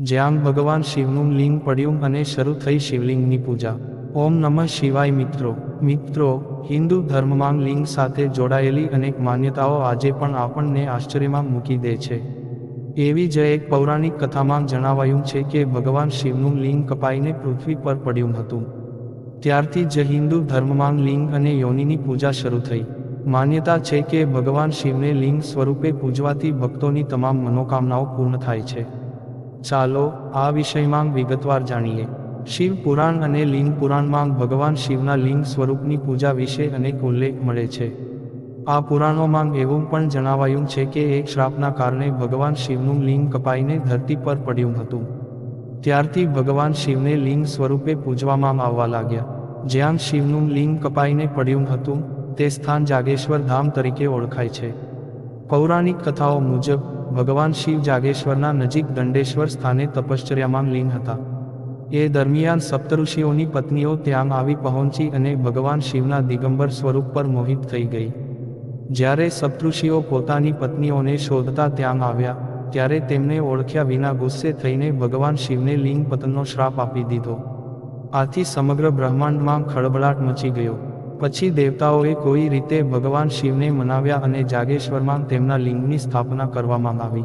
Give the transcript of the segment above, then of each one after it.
જ્યાં ભગવાન શિવનું લિંગ પડ્યું અને શરૂ થઈ શિવલિંગની પૂજા. ઓમ નમઃ શિવાય મિત્રો. મિત્રો, હિન્દુ ધર્મમાં લિંગ સાથે જોડાયેલી અનેક માન્યતાઓ આજે પણ આપણને આશ્ચર્યમાં મૂકી દે છે. એવી જ એક પૌરાણિક કથામાં જણાવાયું છે કે ભગવાન શિવનું લિંગ કપાઈને પૃથ્વી પર પડ્યું હતું. ત્યારથી જ હિન્દુ ધર્મમાં લિંગ અને યોનિની પૂજા શરૂ થઈ. માન્યતા છે કે ભગવાન શિવને લિંગ સ્વરૂપે પૂજવાથી ભક્તોની તમામ મનોકામનાઓ પૂર્ણ થાય છે. ચાલો આ વિષયમાં વિગતવાર જાણીએ. શિવ પુરાણ અને લિંગ પુરાણમાં ભગવાન શિવના લિંગ સ્વરૂપની પૂજા વિશે અનેક ઉલ્લેખ મળે છે. આ પુરાણોમાં એવું પણ જણાવાયું છે કે એક શ્રાપના કારણે ભગવાન શિવનું લિંગ કપાઈને ધરતી પર પડ્યું હતું. ત્યારથી ભગવાન શિવને લિંગ સ્વરૂપે પૂજવામાં આવવા લાગ્યા. જ્યાં શિવનું લિંગ કપાઈને પડ્યું હતું, તે સ્થાન જાગેશ્વર ધામ તરીકે ઓળખાય છે. પૌરાણિક કથાઓ મુજબ ભગવાન શિવ જાગેશ્વરના નજીક દંડેશ્વર સ્થાને તપશ્ચર્યામાં લીન હતા. એ દરમિયાન સપ્તઋષિઓની પત્નીઓ ત્યાં આવી પહોંચી અને ભગવાન શિવના દિગંબર સ્વરૂપ પર મોહિત થઈ ગઈ. જ્યારે સપ્તઋષિઓ પોતાની પત્નીઓને શોધતા ત્યાં આવ્યા, ત્યારે તેમને ઓળખ્યા વિના ગુસ્સે થઈને ભગવાન શિવને લિંગ પતનનો શ્રાપ આપી દીધો. આથી સમગ્ર બ્રહ્માંડમાં ખળબળાટ મચી ગયો. પછી દેવતાઓએ કોઈ રીતે ભગવાન શિવને મનાવ્યા અને જાગેશ્વરમાં તેમના લિંગની સ્થાપના કરવામાં આવી.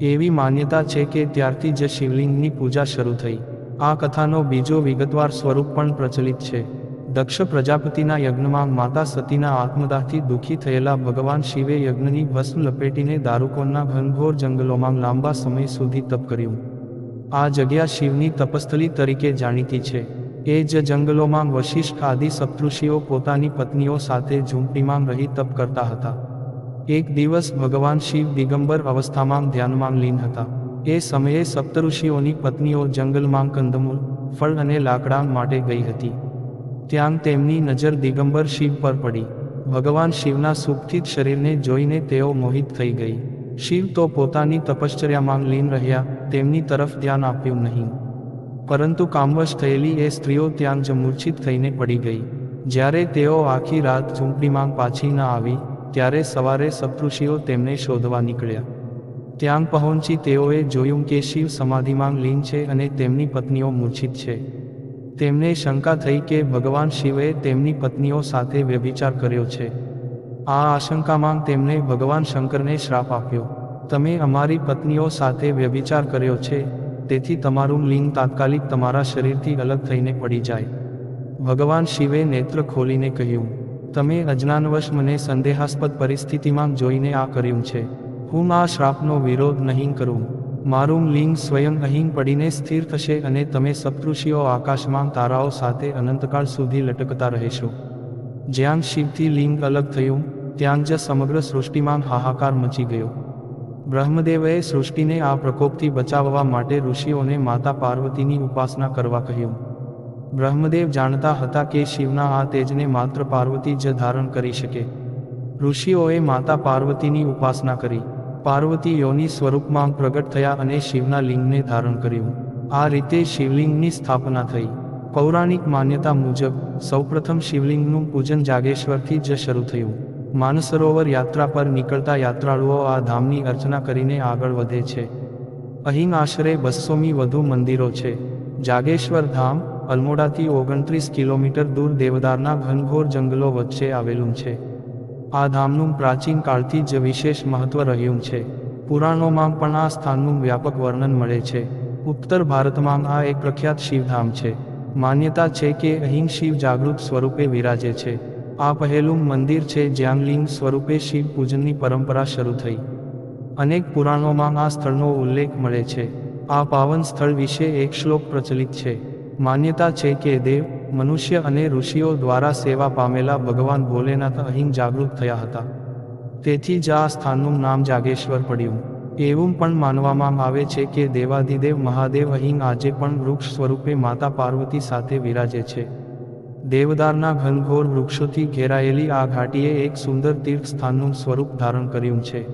એવી માન્યતા છે કે ત્યારથી જ શિવલિંગની પૂજા શરૂ થઈ. આ કથાનો બીજો વિગતવાર સ્વરૂપ પણ પ્રચલિત છે. દક્ષ પ્રજાપતિના યજ્ઞમાં માતા સતીના આત્મદાહથી દુઃખી થયેલા ભગવાન શિવે યજ્ઞની ભસ્મ લપેટીને દારૂકોના ઘનઘોર જંગલોમાં લાંબા સમય સુધી તપ કર્યું. આ જગ્યા શિવની તપસ્થલી તરીકે જાણીતી છે. એ જ જંગલોમાં વશિષ્ઠ આદિ સપ્તઋષિઓ પોતાની પત્નીઓ સાથે ઝૂંપડીમાં રહી તપ કરતા હતા. એક દિવસ ભગવાન શિવ દિગંબર અવસ્થામાં ધ્યાનમાં લીન હતા. એ સમયે સપ્તઋષિઓની પત્નીઓ જંગલમાં કંદમૂળ, ફળ અને લાકડા માટે ગઈ હતી. ત્યાં તેમની નજર દિગંબર શિવ પર પડી. ભગવાન શિવના સુખથી શરીરને જોઈને તેઓ મોહિત થઈ ગઈ. શિવ તો પોતાની તપશ્ચર્યામાં લીન રહ્યા, તેમની તરફ ધ્યાન આપ્યું નહીં. પરંતુ કામવશ થયેલી એ સ્ત્રીઓ ત્યાં જ મૂર્છિત થઈને પડી ગઈ. જ્યારે તેઓ આખી રાત ઝૂંપડીમાં પાછી ન આવી, ત્યારે સવારે સપ્તઋષિઓ તેમને શોધવા નીકળ્યા. ત્યાં પહોંચી તેઓએ જોયું કે શિવ સમાધિમાં લીન છે અને તેમની પત્નીઓ મૂર્છિત છે. તેમને શંકા થઈ કે ભગવાન શિવે તેમની પત્નીઓ સાથે વ્યભિચાર કર્યો છે. આ આશંકામાં તેમણે ભગવાન શંકરને શ્રાપ આપ્યો, તમે અમારી પત્નીઓ સાથે વ્યભિચાર કર્યો છે તેથી તમારું લિંગ તાત્કાલિક તમારા શરીરથી અલગ થઈને પડી જાય. ભગવાન શિવે નેત્ર ખોલીને કહ્યું, તમે અજ્ઞાનવશ મને સંદેહાસ્પદ પરિસ્થિતિમાં જોઈને આ કર્યું છે. હું આ શ્રાપનો વિરોધ નહીં કરું. મારું લિંગ સ્વયં અહીં પડીને સ્થિર થશે અને તમે સપ્તૃષિઓ આકાશમાં તારાઓ સાથે અનંતકાળ સુધી લટકતા રહેશો. જ્યાં શિવથી લિંગ અલગ થયું, ત્યાં જ સમગ્ર સૃષ્ટિમાં હાહાકાર મચી ગયો. બ્રહ્મદેવએ સૃષ્ટિને આ પ્રકોપથી બચાવવા માટે ઋષિઓને માતા પાર્વતીની ઉપાસના કરવા કહ્યું. બ્રહ્મદેવ જાણતા હતા કે શિવના આ તેજને માત્ર પાર્વતી જ ધારણ કરી શકે. ઋષિઓએ માતા પાર્વતીની ઉપાસના કરી. પાર્વતી યોની સ્વરૂપમાં પ્રગટ થયા અને શિવના લિંગને ધારણ કર્યું. આ રીતે શિવલિંગની સ્થાપના થઈ. પૌરાણિક માન્યતા મુજબ, સૌપ્રથમ શિવલિંગનું પૂજન જાગેશ્વરથી જ શરૂ થયું. માનસરોવર યાત્રા પર નીકળતા યાત્રાળુઓ આ ધામની અર્ચના કરીને આગળ વધે છે. અહીં આશરે બસોમી વધુ મંદિરો છે. જાગેશ્વર ધામ, અલમોડાથી ઓગણત્રીસ કિલોમીટર દૂર દેવદારના ઘનઘોર જંગલો વચ્ચે આવેલું છે. આ ધામનું પ્રાચીન કાળથી જ વિશેષ મહત્વ રહ્યું છે. પુરાણોમાં પણ આ સ્થાનનું વ્યાપક વર્ણન મળે છે. ઉત્તર ભારતમાં આ એક પ્રખ્યાત શિવધામ છે. માન્યતા છે કે અહીં શિવ જાગૃત સ્વરૂપે વિરાજે છે. આ પહેલું મંદિર છે જ્યાં લિંગ સ્વરૂપે શિવ પૂજનની પરંપરા શરૂ થઈ. અનેક પુરાણોમાં આ સ્થળનો ઉલ્લેખ મળે છે. આ પાવન સ્થળ વિશે એક શ્લોક પ્રચલિત છે. માન્યતા છે કે દેવ, મનુષ્ય અને ઋષિઓ દ્વારા સેવા પામેલા ભગવાન ભોલેનાથ અહીં જાગૃત થયા હતા. તેથી જ આ સ્થાનનું નામ જાગેશ્વર પડ્યું. એવું પણ માનવામાં આવે છે કે દેવાધિદેવ મહાદેવ અહીં આજે પણ વૃક્ષ સ્વરૂપે માતા પાર્વતી સાથે વિરાજે છે. દેવદારના ઘનઘોર વૃક્ષોથી ઘેરાયેલી આ ઘાટીએ એક સુંદર તીર્થ સ્થાનનું સ્વરૂપ ધારણ કર્યું છે.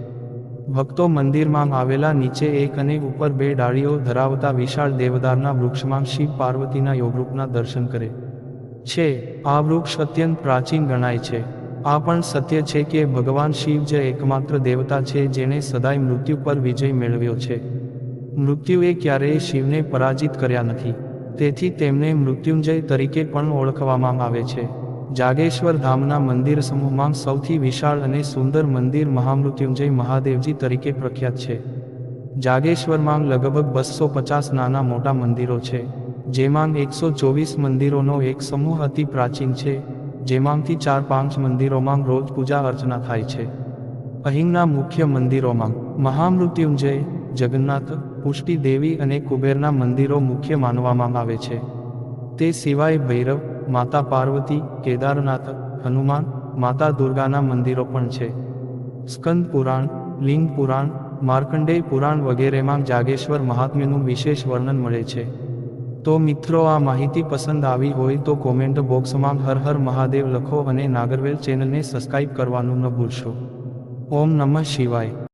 ભક્તો મંદિરમાં આવેલા નીચે એક અને ઉપર બે ડાળીઓ ધરાવતા વિશાળ દેવદારના વૃક્ષમાં શિવ પાર્વતીના યોગરૂપના દર્શન કરે છે. આ વૃક્ષ અત્યંત પ્રાચીન ગણાય છે. આ પણ સત્ય છે કે ભગવાન શિવ જે એકમાત્ર દેવતા છે જેણે સદાય મૃત્યુ પર વિજય મેળવ્યો છે. મૃત્યુએ ક્યારેય શિવને પરાજિત કર્યા નથી. તેથી તેમને મૃત્યુંજય તરીકે પણ ઓળખવામાં આવે છે. જાગેશ્વર ધામના મંદિર સમૂહમાં સૌથી વિશાળ અને સુંદર મંદિર મહામૃત્યુંજય મહાદેવજી તરીકે પ્રખ્યાત છે. જાગેશ્વરમાં લગભગ બસો પચાસ નાના મોટા મંદિરો છે, જેમાં એકસો ચોવીસ મંદિરોનો એક સમૂહ અતિ પ્રાચીન છે, જેમાંથી ચાર પાંચ મંદિરોમાં રોજ પૂજા અર્ચના થાય છે. અહીંના મુખ્ય મંદિરોમાં મહામૃત્યુંજય, જગન્નાથ પુષ્ટિ દેવી અને કુબેરના મંદિરો મુખ્ય માનવામાં આવે છે. તે સિવાય ભૈરવ, માતા પાર્વતી, કેદારનાથ, હનુમાન, માતા દુર્ગાના મંદિરો પણ છે. સ્કંદ પુરાણ, લિંગ પુરાણ, માર્કંડેય પુરાણ વગેરેમાં જાગેશ્વર મહાત્મ્યનું વિશેષ વર્ણન મળે છે. તો મિત્રો, આ માહિતી પસંદ આવી હોય તો કોમેન્ટ બોક્સમાં હર હર મહાદેવ લખો અને નાગરવેલ ચેનલને સબસ્ક્રાઇબ કરવાનું ન ભૂલશો. ઓમ નમઃ શિવાય.